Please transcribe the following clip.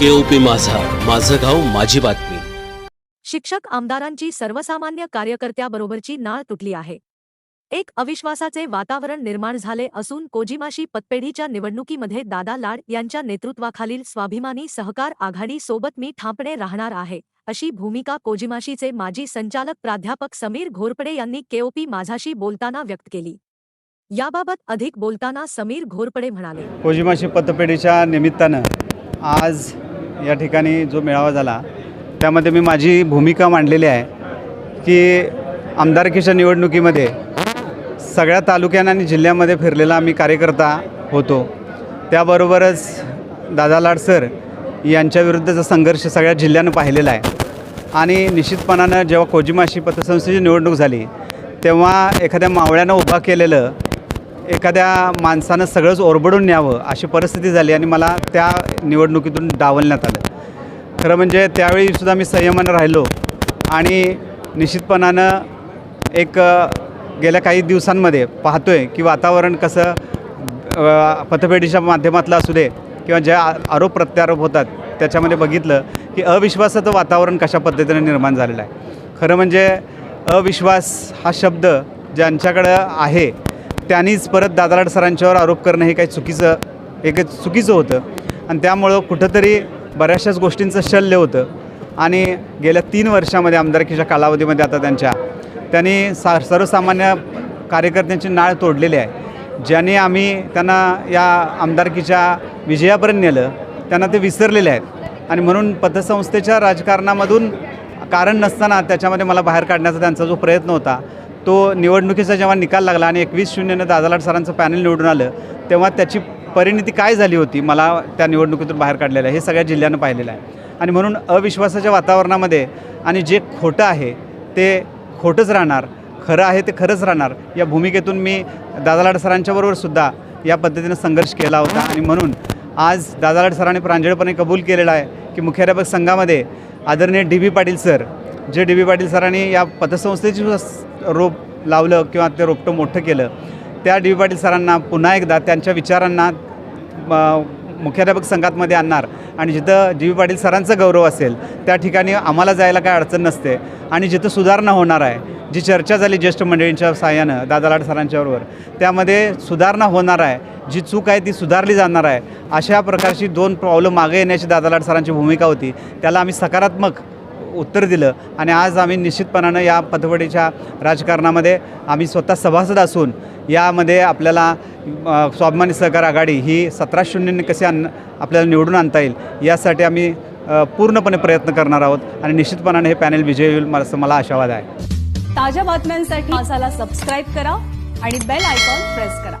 केओपी माझा. माझं गाव माझी बातमी. शिक्षक आमदारांची सर्वसामान्य कार्यकर्त्याबरोबरची नाळ तुटली आहे. एक अविश्वासाचे वातावरण निर्माण झाले असून कोजिमाशी पतपेढीच्या निवडणुकीमध्ये दादा लाड यांच्या नेतृत्वाखालील स्वाभिमानी सहकार आघाडी सोबत मी ठापणे राहणार आहे अशी भूमिका कोजिमाशीचे माजी संचालक प्राध्यापक समीर घोरपडे यांनी केओपी माझाशी बोलताना व्यक्त केली. याबाबत अधिक बोलताना समीर घोरपडे म्हणाले. कोजिमाशी पतपेढीच्या निमित्तानं आज या ठिकाणी जो मेळावा झाला त्यामध्ये मी माझी भूमिका मांडलेली आहे की आमदारकीच्या निवडणुकीमध्ये सगळ्या तालुक्यांना आणि जिल्ह्यामध्ये फिरलेला मी कार्यकर्ता होतो. त्याबरोबरच दादा लाड सर यांच्याविरुद्धचा संघर्ष सगळ्या जिल्ह्यानं पाहिलेला आहे. आणि निश्चितपणानं जेव्हा कोजिमाशी पतसंस्थेची निवडणूक झाली तेव्हा एखाद्या मावळ्यानं उभा केलेलं एखाद्या माणसानं सगळंच ओरबडून न्यावं अशी परिस्थिती झाली आणि मला त्या निवडणुकीतून डावलण्यात आलं. खरं म्हणजे त्यावेळीसुद्धा मी संयमानं राहिलो आणि निश्चितपणानं एक गेल्या काही दिवसांमध्ये पाहतो आहे की वातावरण कसं पथपेढीच्या माध्यमातलं असू दे किंवा ज्या आरोप प्रत्यारोप होतात त्याच्यामध्ये बघितलं की अविश्वासाचं वातावरण कशा पद्धतीनं निर्माण झालेलं आहे. खरं म्हणजे अविश्वास हा शब्द ज्यांच्याकडं आहे त्यांनीच परत दादालाड सरांच्यावर आरोप करणं हे काही चुकीचं एक चुकीचं होतं. आणि त्यामुळं कुठंतरी बऱ्याचशाच गोष्टींचं शल्य होतं. आणि गेल्या तीन वर्षामध्ये आमदारकीच्या कालावधीमध्ये आता त्यांच्या त्यांनी सा सर्वसामान्य कार्यकर्त्यांची नाळ तोडलेली आहे. ज्याने आम्ही त्यांना या आमदारकीच्या विजयापर्यंत नेलं त्यांना ते विसरलेले आहेत. आणि म्हणून पतसंस्थेच्या राजकारणामधून कारण नसताना त्याच्यामध्ये मला बाहेर काढण्याचा त्यांचा जो प्रयत्न होता तो निवडणुकीचा जेव्हा निकाल लागला आणि एकवीस शून्यनं दादालाड सरांचं पॅनल निवडून आलं तेव्हा त्याची परिणिती काय झाली होती मला त्या निवडणुकीतून बाहेर काढलेलं आहे हे सगळ्या जिल्ह्यानं पाहिलेलं आहे. आणि म्हणून अविश्वासाच्या वातावरणामध्ये आणि जे खोटं आहे ते खोटंच राहणार खरं आहे ते खरंच राहणार या भूमिकेतून मी दादालाड सरांच्याबरोबर सुद्धा या पद्धतीनं संघर्ष केला होता. आणि म्हणून आज दादालाड सरांनी प्रांजळपणे कबूल केलेला आहे की मुख्याध्यापक संघामध्ये आदरणीय डी बी पाटील सर जे डी बी पाटील सरांनी या पतसंस्थेची रोप लावलं किंवा ते रोपटं मोठं केलं त्या डी बी पाटील सरांना पुन्हा एकदा त्यांच्या विचारांना मुख्याध्यापक संघातमध्ये आणणार. आणि जिथं जी बी पाटील सरांचा गौरव असेल त्या ठिकाणी आम्हाला जायला काय अडचण नसते. आणि जिथं सुधारणा होणार आहे जी चर्चा झाली ज्येष्ठ मंडळींच्या साह्यानं दादालाड सरांच्याबरोबर त्यामध्ये सुधारणा होणार आहे जी चूक आहे ती सुधारली जाणार आहे. अशा प्रकारची दोन पावलं मागे येण्याची दादालाड सरांची भूमिका होती. त्याला आम्ही सकारात्मक उत्तर दिलं. आणि आज आम्ही निश्चितपणानं या पथवडीच्या राजकारणामध्ये आम्ही स्वतः सभासद असून यामध्ये आपल्याला स्वाभिमानी सहकार आघाडी ही सतरा शून्यने कशी आण आपल्याला निवडून आणता येईल यासाठी आम्ही पूर्णपणे प्रयत्न करणार आहोत आणि निश्चितपणाने हे पॅनेल विजयी होईल असं मला आशावाद आहे. ताज्या बातम्यांसाठी मसाला सबस्क्राईब करा आणि बेल आयकॉन प्रेस करा.